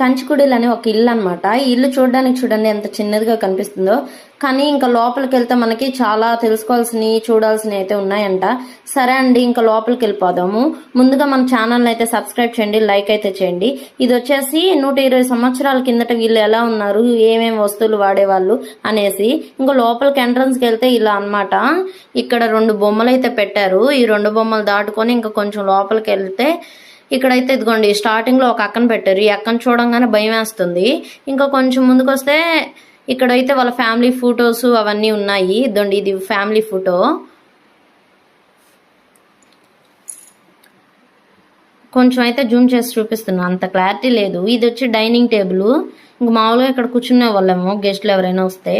కంచికుడిలు అనే ఒక ఇల్లు అనమాట ఈ ఇల్లు చూడడానికి చూడండి ఎంత చిన్నదిగా కనిపిస్తుందో. కానీ ఇంకా లోపలికి వెళ్తే మనకి చాలా తెలుసుకోవాల్సినవి చూడాల్సినవి అయితే ఉన్నాయంట. సరే అండి ఇంకా లోపలికి వెళ్ళిపోదాము ముందుగా మన ఛానల్ అయితే సబ్స్క్రైబ్ చేయండి లైక్ అయితే చేయండి. ఇది వచ్చేసి నూట ఇరవై సంవత్సరాల కిందట వీళ్ళు ఎలా ఉన్నారు ఏమేమి వస్తువులు వాడేవాళ్ళు అనేసి. ఇంకా లోపలికి ఎంట్రన్స్కి వెళ్తే ఇలా అన్నమాట. ఇక్కడ రెండు బొమ్మలు అయితే పెట్టారు. ఈ రెండు బొమ్మలు దాటుకొని ఇంకా కొంచెం లోపలికి వెళ్తే ఇక్కడైతే ఇదిగోండి స్టార్టింగ్లో ఒక అక్కను పెట్టారు. ఈ అక్కను చూడంగానే భయం వేస్తుంది. ఇంకా కొంచెం ముందుకు వస్తే ఇక్కడైతే వాళ్ళ ఫ్యామిలీ ఫొటోస్ అవన్నీ ఉన్నాయి. ఇదండి ఇది ఫ్యామిలీ ఫోటో కొంచెం అయితే జూమ్ చేసి చూపిస్తున్నా అంత క్లారిటీ లేదు. ఇది వచ్చి డైనింగ్ టేబుల్ ఇంక మామూలుగా ఇక్కడ కూర్చునే వాళ్ళేమో గెస్ట్లు ఎవరైనా వస్తే.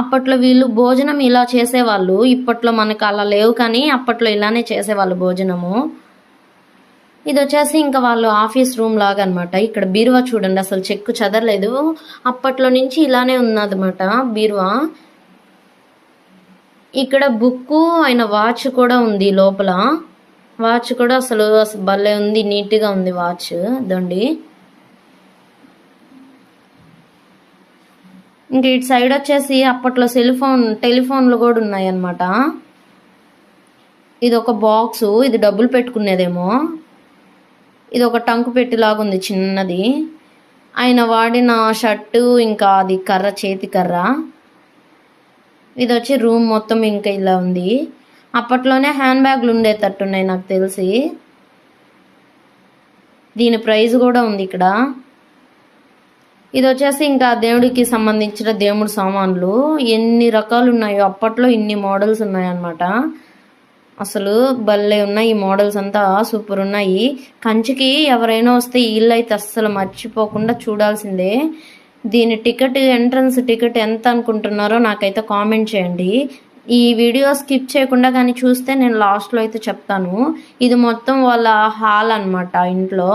అప్పట్లో వీళ్ళు భోజనం ఇలా చేసేవాళ్ళు. ఇప్పట్లో మనకు అలా లేవు కానీ అప్పట్లో ఇలానే చేసేవాళ్ళు భోజనము. ఇది వచ్చేసి ఇంకా వాళ్ళు ఆఫీస్ రూమ్ లాగా అనమాట ఇక్కడ బీరువా చూడండి అసలు చెక్కు చదరలేదు. అప్పట్లో నుంచి ఇలానే ఉన్నదన్నమాట బీరువా. ఇక్కడ బుక్కు ఆయన వాచ్ కూడా ఉంది లోపల. వాచ్ కూడా అసలు అసలు భలే ఉంది నీట్గా ఉంది వాచ్. దండి ఇంక ఇటు సైడ్ వచ్చేసి అప్పట్లో సెల్ ఫోన్ టెలిఫోన్లు కూడా ఉన్నాయన్నమాట ఇది ఒక బాక్సు ఇది డబ్బులు పెట్టుకునేదేమో. ఇది ఒక టంకు పెట్టిలాగా ఉంది చిన్నది. ఆయన వాడిన షర్టు ఇంకా అది కర్ర చేతి కర్ర. ఇది వచ్చి రూమ్ మొత్తం ఇంకా ఇలా ఉంది. అప్పట్లోనే హ్యాండ్ బ్యాగ్లు ఉండేటట్టున్నాయి నాకు తెలిసి. దీని ప్రైజ్ కూడా ఉంది ఇక్కడ. ఇది వచ్చేసి ఇంకా దేవుడికి సంబంధించిన దేవుడి సామాన్లు. ఎన్ని రకాలు ఉన్నాయో అప్పట్లో ఇన్ని మోడల్స్ ఉన్నాయన్నమాట. అసలు భలే ఉన్నాయి ఈ మోడల్స్ అంతా సూపర్ ఉన్నాయి. కంచికి ఎవరైనా వస్తే ఈ ఇల్లు అయితే అస్సలు మర్చిపోకుండా చూడాల్సిందే. దీని టికెట్ ఎంట్రన్స్ టికెట్ ఎంత అనుకుంటున్నారో నాకైతే కామెంట్ చేయండి. ఈ వీడియో స్కిప్ చేయకుండా కానీ చూస్తే నేను లాస్ట్లో అయితే చెప్తాను. ఇది మొత్తం వాళ్ళ హాల్ అన్నమాట ఇంట్లో.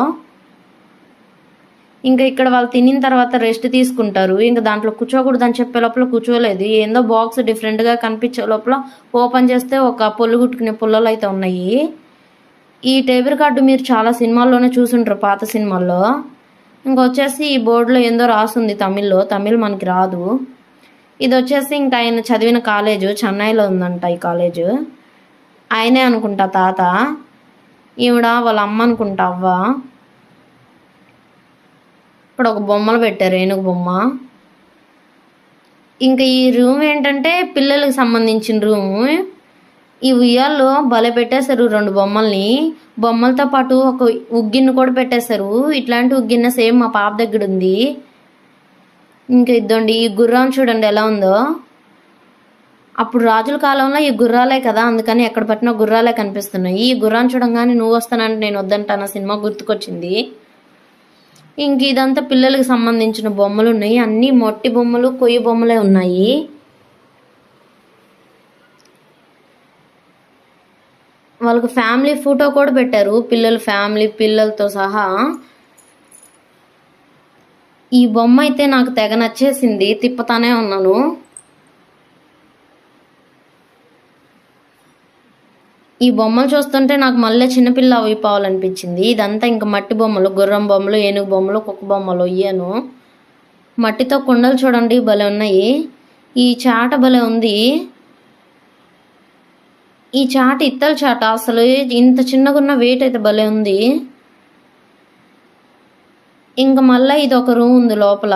ఇంకా ఇక్కడ వాళ్ళు తినిన తర్వాత రెస్ట్ తీసుకుంటారు. ఇంకా దాంట్లో కూర్చోకూడదు అని చెప్పే లోపల కూర్చోలేదు. ఏందో బాక్స్ డిఫరెంట్గా కనిపించే లోపల ఓపెన్ చేస్తే ఒక పొల్లు గుట్టుకునే పుల్లలు అయితే ఉన్నాయి. ఈ టేబుల్ కార్డు మీరు చాలా సినిమాల్లోనే చూసుంటారు పాత సినిమాల్లో. ఇంకా వచ్చేసి ఈ బోర్డులో ఏందో రాసుంది తమిళ్ళో. తమిళ్ మనకి రాదు. ఇది వచ్చేసి ఇంకా ఆయన చదివిన కాలేజు చెన్నైలో ఉందంట ఈ కాలేజు. ఆయనే అనుకుంటా తాత. ఈవిడ వాళ్ళ అమ్మ అనుకుంటా అవ్వ. ఇప్పుడు ఒక బొమ్మలు పెట్టారు ఏనుగు బొమ్మ. ఇంకా ఈ రూమ్ ఏంటంటే పిల్లలకు సంబంధించిన రూము. ఈ ఉయ్యాల్లో భలే పెట్టేశారు రెండు బొమ్మల్ని. బొమ్మలతో పాటు ఒక ఉగ్గిన్ను కూడా పెట్టేశారు. ఇట్లాంటి ఉగ్గిన్న సేమ్ మా పాప దగ్గర ఉంది. ఇంకా ఇద్దండి ఈ గుర్రం చూడండి ఎలా ఉందో. అప్పుడు రాజుల కాలంలో ఈ గుర్రాలే కదా అందుకని ఎక్కడ పట్టినా గుర్రాలే కనిపిస్తున్నాయి. ఈ గుర్రాన్ని చూడంగానే నువ్వు వస్తానంటే నేను వద్దంటాను సినిమా గుర్తుకొచ్చింది. ఇంక ఇదంతా పిల్లలకి సంబంధించిన బొమ్మలు ఉన్నాయి. అన్ని మొట్టి బొమ్మలు కొయ్యి బొమ్మలే ఉన్నాయి. వాళ్ళకి ఫ్యామిలీ ఫోటో కూడా పెట్టారు. పిల్లల ఫ్యామిలీ పిల్లలతో సహా. ఈ బొమ్మ అయితే నాకు తెగ నచ్చేసింది. తిప్పుతానే ఉన్నాను. ఈ బొమ్మలు చూస్తుంటే నాకు మళ్ళీ చిన్నపిల్ల అయిపోవాలనిపించింది. ఇదంతా ఇంకా మట్టి బొమ్మలు గుర్రం బొమ్మలు ఏనుగు బొమ్మలు కుక్క బొమ్మలు ఇయ్యాను. మట్టితో కుండలు చూడండి భలే ఉన్నాయి. ఈ చాట భలే ఉంది. ఈ చాట ఇత్తల చాట అసలు ఇంత చిన్నగా ఉన్న వెయిట్ అయితే భలే ఉంది. ఇంకా మళ్ళీ ఇది ఒక రూమ్ ఉంది లోపల.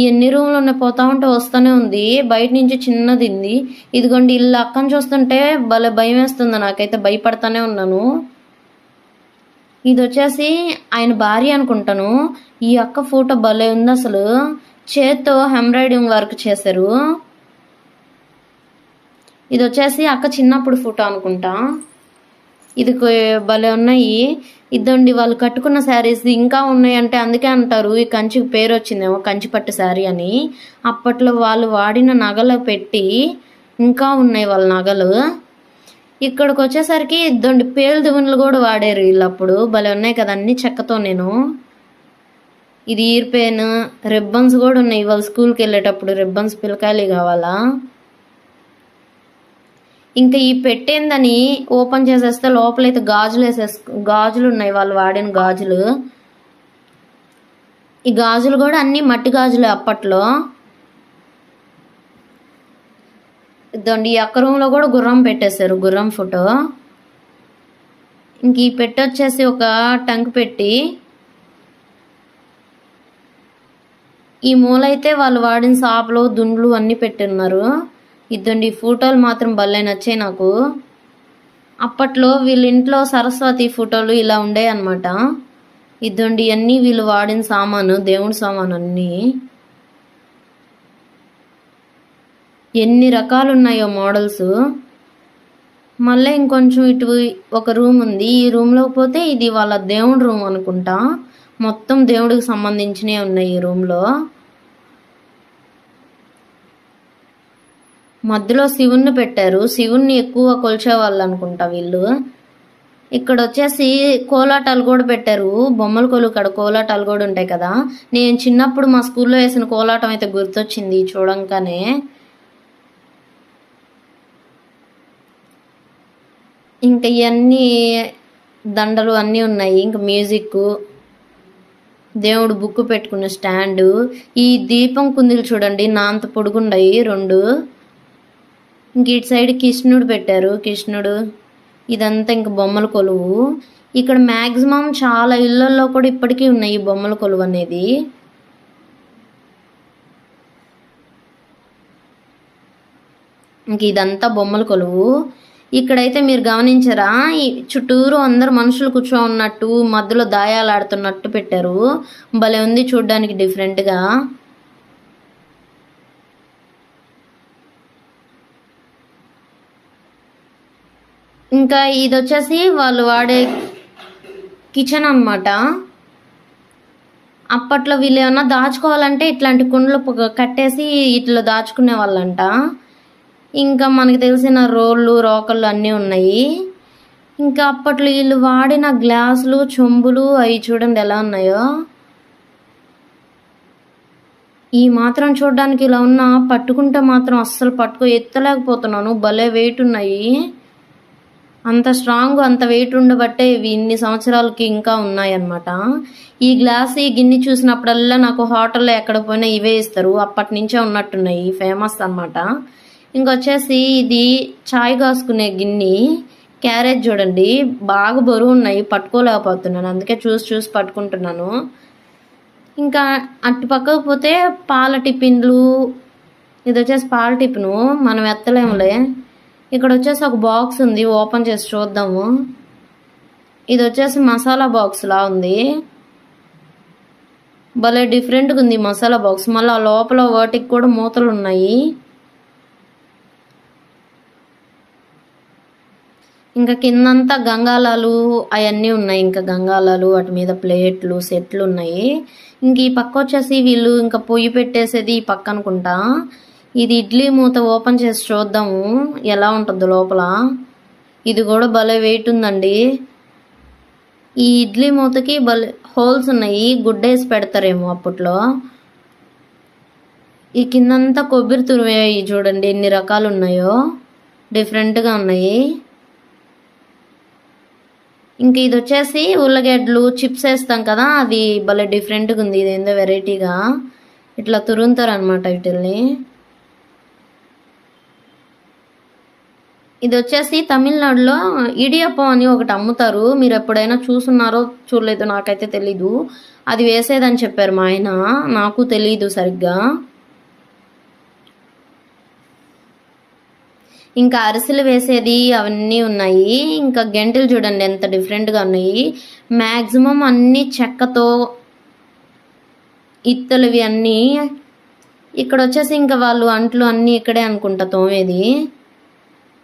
ఎన్ని రూమ్లు ఉన్నాయి? పోతా ఉంటే వస్తూనే ఉంది. బయట నుంచి చిన్నదింది ఇదిగోండి ఇల్లు అక్కని చూస్తుంటే భలే భయం వేస్తుంది. నాకైతే భయపడతానే ఉన్నాను. ఇది వచ్చేసి ఆయన భార్య అనుకుంటాను. ఈ అక్క ఫోటో భలే ఉంది అసలు. చేత్తో ఎంబ్రాయిడింగ్ వర్క్ చేశారు. ఇది వచ్చేసి అక్క చిన్నప్పుడు ఫోటో అనుకుంటా. ఇది భలే ఉన్నాయి. ఇదండి వాళ్ళు కట్టుకున్న శారీస్ ఇంకా ఉన్నాయంటే అందుకే అంటారు ఈ కంచికి పేరు వచ్చిందేమో కంచి పట్టు శారీ అని. అప్పట్లో వాళ్ళు వాడిన నగలు పెట్టి ఇంకా ఉన్నాయి వాళ్ళ నగలు. ఇక్కడికి వచ్చేసరికి ఇద్దండి పేలు కూడా వాడారు వీళ్ళు అప్పుడు భలే ఉన్నాయి కదా అన్ని చెక్కతో నేను. ఇది ఈర్పేను రిబ్బన్స్ కూడా ఉన్నాయి వాళ్ళు స్కూల్కి వెళ్ళేటప్పుడు రిబ్బన్స్ పిల్లకాయలు కావాలా? ఇంకా ఈ పెట్టేందని ఓపెన్ చేసేస్తే లోపలైతే గాజులు వేసేసు గాజులు ఉన్నాయి వాళ్ళు వాడిన గాజులు. ఈ గాజులు కూడా అన్ని మట్టి గాజులే అప్పట్లో. ఇదండి ఈ అక్క రూమ్లో కూడా గుర్రం పెట్టేశారు గుర్రం ఫోటో. ఇంక ఈ పెట్టొచ్చేసి ఒక టంక్ పెట్టి ఈ మూలైతే వాళ్ళు వాడిన సాపలు దుండ్లు అన్నీ పెట్టున్నారు. ఇద్దండి ఫోటోలు మాత్రం భలే నచ్చాయి నాకు. అప్పట్లో వీళ్ళ ఇంట్లో సరస్వతి ఫోటోలు ఇలా ఉండే అనమాట ఇద్దండి అన్నీ వీళ్ళు వాడిన సామాను దేవుడి సామాను అన్నీ. ఎన్ని రకాలు ఉన్నాయో మోడల్స్. మళ్ళీ ఇంకొంచెం ఇటు ఒక రూమ్ ఉంది. ఈ రూమ్లోకి పోతే ఇది వాళ్ళ దేవుడి రూమ్ అనుకుంటా. మొత్తం దేవుడికి సంబంధించినవి ఉన్నాయి ఈ రూమ్లో. మధ్యలో శివుణ్ణి పెట్టారు. శివుణ్ణి ఎక్కువ కొలిచేవాళ్ళు అనుకుంటా వీళ్ళు. ఇక్కడ వచ్చేసి కోలాటాలు కూడా పెట్టారు. బొమ్మల కొలు ఇక్కడ కోలాటాలు కూడా ఉంటాయి కదా. నేను చిన్నప్పుడు మా స్కూల్లో వేసిన కోలాటం అయితే గుర్తొచ్చింది చూడంగానే. ఇంకా ఇవన్నీ దండలు అన్నీ ఉన్నాయి. ఇంకా మ్యూజిక్ దేవుడు బుక్ పెట్టుకున్న స్టాండు. ఈ దీపం కుందులు చూడండి. నా అంత పొడుగుండయి రెండు. ఇంక ఇటు సైడ్ కృష్ణుడు పెట్టారు. కృష్ణుడు ఇదంతా ఇంక బొమ్మల కొలువు. ఇక్కడ మ్యాక్సిమం చాలా ఇళ్ళల్లో కూడా ఇప్పటికీ ఉన్నాయి ఈ బొమ్మల కొలువు అనేది. ఇంక ఇదంతా బొమ్మల కొలువు. ఇక్కడైతే మీరు గమనించరా? ఈ చుట్టూరు అందరు మనుషులు కూర్చో ఉన్నట్టు మధ్యలో దాయాలు ఆడుతున్నట్టు పెట్టారు. భలే ఉంది చూడ్డానికి డిఫరెంట్గా ఇంకా ఇది వచ్చేసి వాళ్ళు వాడే కిచెన్ అన్నమాట. అప్పట్లో వీళ్ళు ఏమన్నా దాచుకోవాలంటే ఇట్లాంటి కుండలు కట్టేసి ఇట్లా దాచుకునే వాళ్ళంట. ఇంకా మనకి తెలిసిన రోళ్ళు రోకళ్ళు అన్నీ ఉన్నాయి. ఇంకా అప్పట్లో వీళ్ళు వాడిన గ్లాసులు చెంబులు అవి చూడండి ఎలా ఉన్నాయో. ఈ మాత్రం చూడడానికి ఇలా ఉన్నా పట్టుకుంటే మాత్రం అస్సలు పట్టుకో ఎత్తలేకపోతున్నాను. భలే వెయిట్ ఉన్నాయి. అంత స్ట్రాంగ్ అంత వెయిట్ ఉండబట్టే ఇవి ఇన్ని సంవత్సరాలకి ఇంకా ఉన్నాయన్నమాట. ఈ గ్లాస్ ఈ గిన్నె చూసినప్పుడల్లా నాకు హోటల్లో ఎక్కడ పోయినా ఇవే ఇస్తారు. అప్పటి నుంచే ఉన్నట్టున్నాయి ఫేమస్ అన్నమాట. ఇంకొచ్చేసి ఇది చాయ్ కాసుకునే గిన్నె క్యారేజ్ చూడండి బాగా బరువు ఉన్నాయి పట్టుకోలేకపోతున్నాను. అందుకే చూసి చూసి పట్టుకుంటున్నాను. ఇంకా అటు పక్కకు పోతే పాల టిఫిన్లు ఇది వచ్చేసి పాల టిఫిను మనం ఎత్తలేములే. ఇక్కడ వచ్చేసి ఒక బాక్స్ ఉంది ఓపెన్ చేసి చూద్దాము. ఇది వచ్చేసి మసాలా బాక్స్లా ఉంది. భలే డిఫరెంట్గా ఉంది మసాలా బాక్స్. మళ్ళీ ఆ లోపల వాటికి కూడా మూతలు ఉన్నాయి ఇంకా కిందంతా గంగాలాలు అవన్నీ ఉన్నాయి. ఇంకా గంగాలాలు వాటి మీద ప్లేట్లు సెట్లు ఉన్నాయి. ఇంక ఈ పక్క వచ్చేసి వీళ్ళు ఇంకా పొయ్యి పెట్టేసేది ఈ పక్క అనుకుంటా. ఇది ఇడ్లీ మూత ఓపెన్ చేసి చూద్దాము. ఎలా ఉంటుందో లోపల. ఇది కూడా భలే వెయిట్ ఉందండి. ఈ ఇడ్లీ మూతకి భలే హోల్స్ ఉన్నాయి. గుడ్డేసి పెడతారేమో అప్పట్లో. ఈ కిందంతా కొబ్బరి తురిమేవి చూడండి ఎన్ని రకాలు ఉన్నాయో. డిఫరెంట్గా ఉన్నాయి. ఇంక ఇది వచ్చేసి ఉల్లగడ్డలు చిప్స్ వేస్తాం కదా అది భలే డిఫరెంట్గా ఉంది. ఇది ఏందో వెరైటీగా ఇట్లా తురుముతారు అనమాట వీటిల్ని. ఇది వచ్చేసి తమిళనాడులో ఇడియప్పం అని ఒకటి అమ్ముతారు. మీరు ఎప్పుడైనా చూసున్నారో చూడలేదో నాకైతే తెలీదు. అది వేసేదని చెప్పారు మా ఆయన. నాకు తెలీదు సరిగ్గా. ఇంకా అరిసెలు వేసేది అవన్నీ ఉన్నాయి. ఇంకా గెంటలు చూడండి ఎంత డిఫరెంట్గా ఉన్నాయి. మ్యాక్సిమం అన్ని చెక్కతో ఇత్తలువి అన్నీ. ఇక్కడ వచ్చేసి ఇంకా వాళ్ళు అంట్లు అన్నీ ఇక్కడే అనుకుంటా తోమేది.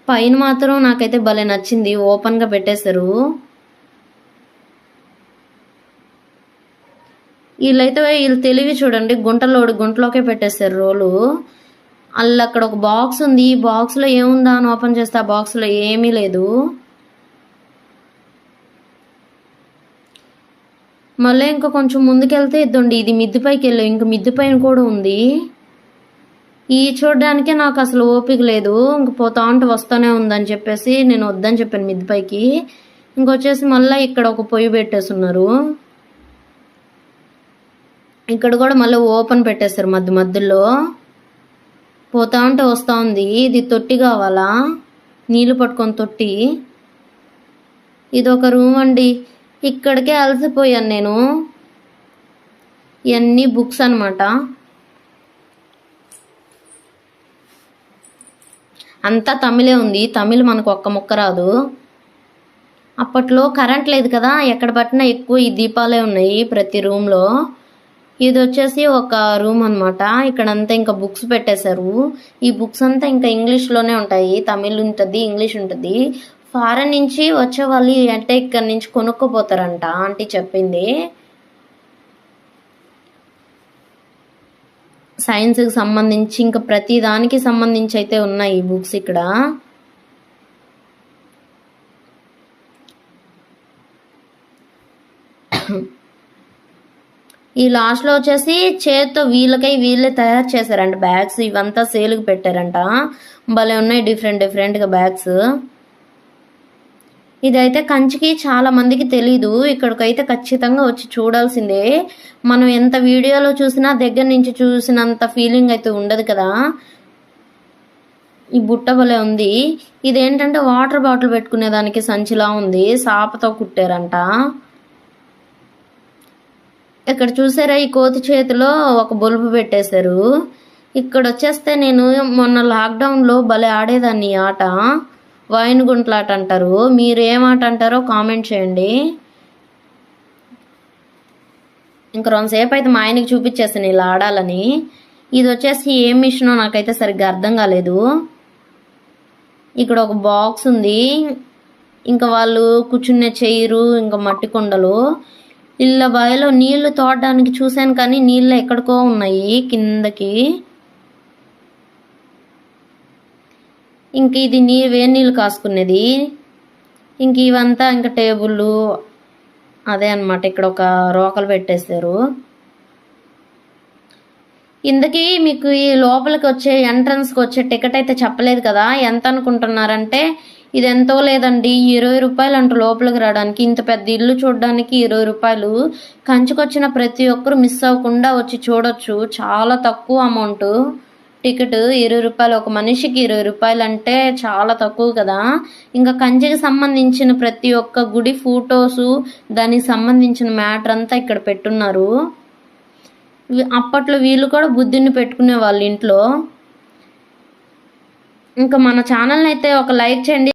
పైన మాత్రం నాకైతే భలే నచ్చింది. ఓపెన్గా పెట్టేశారు. వీళ్ళైతే వీళ్ళు తెలివి చూడండి గుంటలోడు గుంటలోకే పెట్టేశారు రోలు. అల్ల అక్కడ ఒక బాక్స్ ఉంది. ఈ బాక్స్లో ఏముందా అని ఓపెన్ చేస్తే ఆ బాక్స్లో ఏమీ లేదు. మళ్ళీ ఇంకా కొంచెం ముందుకెళ్తే ఇద్దండి. ఇది మిద్ది పైకి వెళ్ళాం ఇంకా మిద్దిపైన కూడా ఉంది. ఈ చూడడానికే నాకు అసలు ఓపిక లేదు. ఇంక పోతా ఉంటే వస్తూనే ఉందని చెప్పేసి నేను వద్దని చెప్పాను మిద్ది పైకి. ఇంకొచ్చేసి మళ్ళీ ఇక్కడ ఒక పొయ్యి పెట్టేస్తున్నారు ఇక్కడ కూడా మళ్ళీ ఓపెన్ పెట్టేశారు మధ్య మధ్యలో. పోతా ఉంటే వస్తూ ఉంది. ఇది తొట్టి కావాలా? నీళ్ళు పట్టుకొని తొట్టి. ఇది ఒక రూమ్ అండి. ఇక్కడికే అలసిపోయాను నేను. ఇవన్నీ బుక్స్ అనమాట అంతా తమిళే ఉంది. తమిళ్ మనకు ఒక్క ముక్క రాదు. అప్పట్లో కరెంట్ లేదు కదా. ఎక్కడ పట్టినా ఎక్కువ ఈ దీపాలే ఉన్నాయి ప్రతి రూమ్లో. ఇది వచ్చేసి ఒక రూమ్ అనమాట ఇక్కడ అంతా ఇంకా బుక్స్ పెట్టేశారు. ఈ బుక్స్ అంతా ఇంకా ఇంగ్లీష్లోనే ఉంటాయి. తమిళ్ ఉంటుంది ఇంగ్లీష్ ఉంటుంది. ఫారెన్ నుంచి వచ్చే వాళ్ళు అంటే ఇక్కడ నుంచి కొనుక్కోపోతారంట. ఆంటీ చెప్పింది. సైన్స్కి సంబంధించి ఇంకా ప్రతి దానికి సంబంధించి అయితే ఉన్నాయి ఈ బుక్స్ ఇక్కడ. ఈ లాస్ట్లో వచ్చేసి చేత్తో వీళ్ళకై వీళ్ళే తయారు చేశారంట బ్యాగ్స్ ఇవంతా సేల్కి పెట్టారంట. భలే ఉన్నాయి డిఫరెంట్ డిఫరెంట్గా బ్యాగ్స్ ఇదైతే కంచికి చాలా మందికి తెలీదు. ఇక్కడికైతే ఖచ్చితంగా వచ్చి చూడాల్సిందే. మనం ఎంత వీడియోలో చూసినా దగ్గర నుంచి చూసినంత ఫీలింగ్ అయితే ఉండదు కదా. ఈ బుట్ట భలే ఉంది. ఇదేంటంటే వాటర్ బాటిల్ పెట్టుకునే దానికి సంచిలా ఉంది. సాపతో కుట్టారంట. ఇక్కడ చూసారా? ఈ కోతి చేతిలో ఒక బొలుపు పెట్టేశారు. ఇక్కడ వచ్చేస్తే నేను మొన్న లాక్డౌన్లో భలే ఆడేదాన్ని ఈ ఆట. వైన్ గుంట్లాట అంటారు మీరు ఏమాట ఆట అంటారో కామెంట్ చేయండి. ఇంక రెండుసేపు అయితే మా ఆయనకి చూపించేస్తాను ఇలా ఆడాలని. ఇది వచ్చేసి ఏం మిషనో నాకైతే సరిగ్గా అర్థం కాలేదు. ఇక్కడ ఒక బాక్స్ ఉంది. ఇంకా వాళ్ళు కూర్చునే చైరు ఇంకా మట్టి కుండలు. ఇళ్ళ బావిలో నీళ్ళు తోడడానికి చూశాను కానీ నీళ్ళు ఎక్కడికో ఉన్నాయి కిందకి. ఇంక ఇది నీ వేడి నీళ్ళు కాసుకునేది. ఇంక ఇవంతా ఇంకా టేబుళ్ళు అదే అనమాట ఇక్కడ ఒక రోకలు పెట్టేశారు. ఇందుకీ మీకు ఈ లోపలికి వచ్చే ఎంట్రన్స్కి వచ్చే టికెట్ అయితే చెప్పలేదు కదా. ఎంత అనుకుంటున్నారంటే ఇది ఎంతో లేదండి. ఇరవై రూపాయలు అంటూ లోపలికి రావడానికి. ఇంత పెద్ద ఇల్లు చూడడానికి ఇరవై రూపాయలు. కంచుకొచ్చిన ప్రతి ఒక్కరు మిస్ అవ్వకుండా వచ్చి చూడొచ్చు. చాలా తక్కువ అమౌంట్. టికెట్ ఇరవై రూపాయలు ఒక మనిషికి ఇరవై రూపాయలు అంటే చాలా తక్కువ కదా. ఇంకా కంచికి సంబంధించిన ప్రతి ఒక్క గుడి ఫొటోసు దానికి సంబంధించిన మ్యాటర్ అంతా ఇక్కడ పెట్టున్నారు. అప్పట్లో వీళ్ళు కూడా బుద్ధిని పెట్టుకునే వాళ్ళు ఇంట్లో. ఇంకా మన ఛానల్ని అయితే ఒక లైక్ చేయండి.